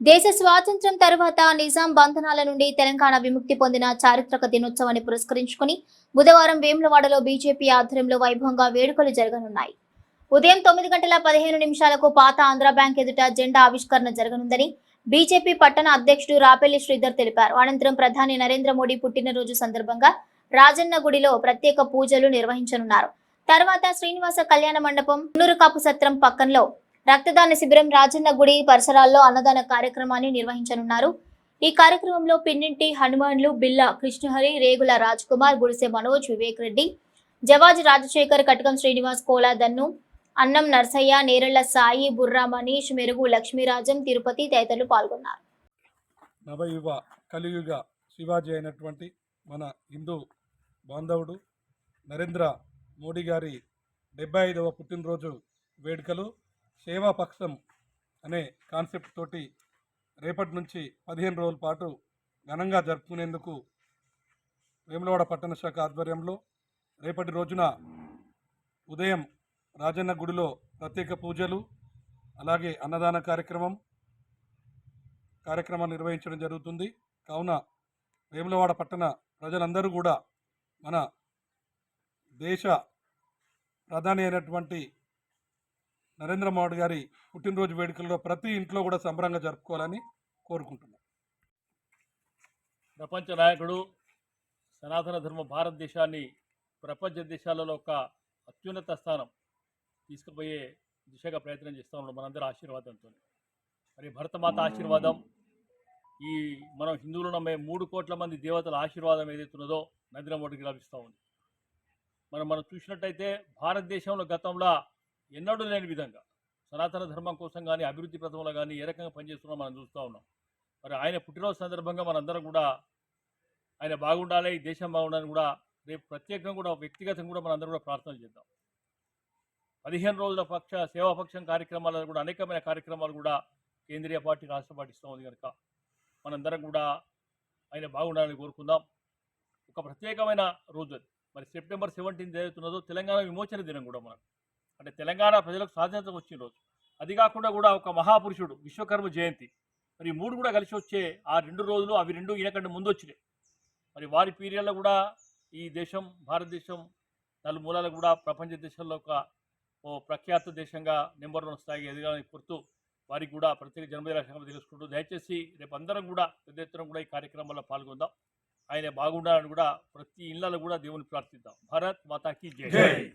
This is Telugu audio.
దేశ స్వాతంత్ర్యం తర్వాత నిజాం బంధనాల నుండి తెలంగాణ విముక్తి పొందిన చారిత్రక దినోత్సవాన్ని పురస్కరించుకుని బుధవారం వేములవాడలో బీజేపీ ఆధ్వర్యంలో వైభవంగా వేడుకలు జరగనున్నాయి. ఉదయం తొమ్మిది గంటల పదిహేను నిమిషాలకు పాత ఆంధ్ర బ్యాంక్ ఎదుట జెండా ఆవిష్కరణ జరగనుందని బీజేపీ పట్టణ అధ్యక్షుడు రాపెల్లి శ్రీధర్ తెలిపారు. అనంతరం ప్రధాని నరేంద్ర మోడీ పుట్టినరోజు సందర్భంగా రాజన్న గుడిలో ప్రత్యేక పూజలు నిర్వహించనున్నారు. తర్వాత శ్రీనివాస కళ్యాణ మండపం నూరు కాపు సత్రం పక్కనలో రక్తదాన శిబిరం రాజన్న గుడి పరిసరాల్లో అన్నదాన కార్యక్రమాన్ని నిర్వహించనున్నారు. ఈ కార్యక్రమంలో పిన్నింటి హనుమాన్లు బిల్లా కృష్ణహరి రేగుల రాజ్ కుమార్ గుడిసె మనోజ్ వివేక్ రెడ్డి జవాజ్ రాజశేఖర్ కటకం శ్రీనివాస్ కోలాదన్ను అన్నం నర్సయ్య నేరళ్ళ సాయి బుర్రా మనీష్ మెరుగు లక్ష్మీరాజం తిరుపతి తదితరులు పాల్గొన్నారు. నవయుగ కలియుగ శివాజీ అయినటువంటి మన హిందూ బాంధవుడు నరేంద్ర మోడీ గారి డెబ్బై ఐదవ పుట్టినరోజు వేడుకలు సేవాపక్షం అనే కాన్సెప్ట్ తోటి రేపటి నుంచి పదిహేను రోజుల పాటు ఘనంగా జరుపుకునేందుకు వేములవాడ పట్టణ శాఖ ఆధ్వర్యంలో రేపటి రోజున ఉదయం రాజన్న గుడిలో ప్రత్యేక పూజలు అలాగే అన్నదాన కార్యక్రమం కార్యక్రమం నిర్వహించడం జరుగుతుంది. కావున వేములవాడ పట్టణ ప్రజలందరూ కూడా మన దేశ ప్రధాని అయినటువంటి నరేంద్ర మోడీ గారి పుట్టినరోజు వేడుకల్లో ప్రతి ఇంట్లో కూడా సంబరంగా జరుపుకోవాలని కోరుకుంటున్నాం. ప్రపంచ నాయకుడు సనాతన ధర్మ భారతదేశాన్ని ప్రపంచ దేశాలలో ఒక అత్యున్నత స్థానం తీసుకుపోయే దిశగా ప్రయత్నం చేస్తూ ఉన్నాం మనందరి ఆశీర్వాదంతో. మరి భరతమాత ఆశీర్వాదం ఈ మనం హిందువులు నమ్మే మూడు కోట్ల మంది దేవతల ఆశీర్వాదం ఏదైతే ఉన్నదో నరేంద్ర మోడీకి లభిస్తూ ఉంది. మనం మనం చూసినట్టయితే భారతదేశంలో గతంలో ఎన్నడూ లేని విధంగా సనాతన ధర్మం కోసం కానీ అభివృద్ధి ప్రథమలో కానీ ఏ రకంగా పనిచేస్తున్నాం మనం చూస్తూ ఉన్నాం. మరి ఆయన పుట్టినరోజు సందర్భంగా మనందరం కూడా ఆయన బాగుండాలి ఈ దేశం బాగుండాలని కూడా రేపు ప్రత్యేకంగా కూడా వ్యక్తిగతంగా కూడా మనందరం కూడా ప్రార్థన చేద్దాం. పదిహేను రోజుల పక్ష సేవాపక్షం కార్యక్రమాలలో కూడా అనేకమైన కార్యక్రమాలు కూడా కేంద్రీయ పార్టీ రాష్ట్ర పార్టీ ఇస్తూ ఉంది కనుక మనందరం కూడా ఆయన బాగుండాలని కోరుకుందాం. ఒక ప్రత్యేకమైన రోజు అది. మరి సెప్టెంబర్ సెవెంటీన్ ఏదైతున్నదో తెలంగాణ విమోచన దినం కూడా మనకు. అంటే తెలంగాణ ప్రజలకు స్వాతంత్రం వచ్చిన రోజు. అది కాకుండా కూడా ఒక మహాపురుషుడు విశ్వకర్మ జయంతి. మరి మూడు కూడా కలిసి వచ్చే ఆ రెండు రోజులు అవి రెండు ఈయనకంటే ముందు వచ్చినాయి. మరి వారి పీరియడ్లో కూడా ఈ దేశం భారతదేశం నలుమూలాలు కూడా ప్రపంచ దేశంలో ఒక ఓ ప్రఖ్యాత దేశంగా నెంబర్ వన్ స్థాయికి ఎదగాలని కోరుతూ వారికి కూడా ప్రత్యేక జన్మదిన శుభాకాంక్షలు తెలుసుకుంటూ దయచేసి రేపు అందరం కూడా పెద్ద ఎత్తున కూడా ఈ కార్యక్రమంలో పాల్గొందాం. ఆయన బాగుండాలని కూడా ప్రతి ఇళ్ళలో కూడా దేవుని ప్రార్థిద్దాం. భారత్ మాతాకి జై. జై.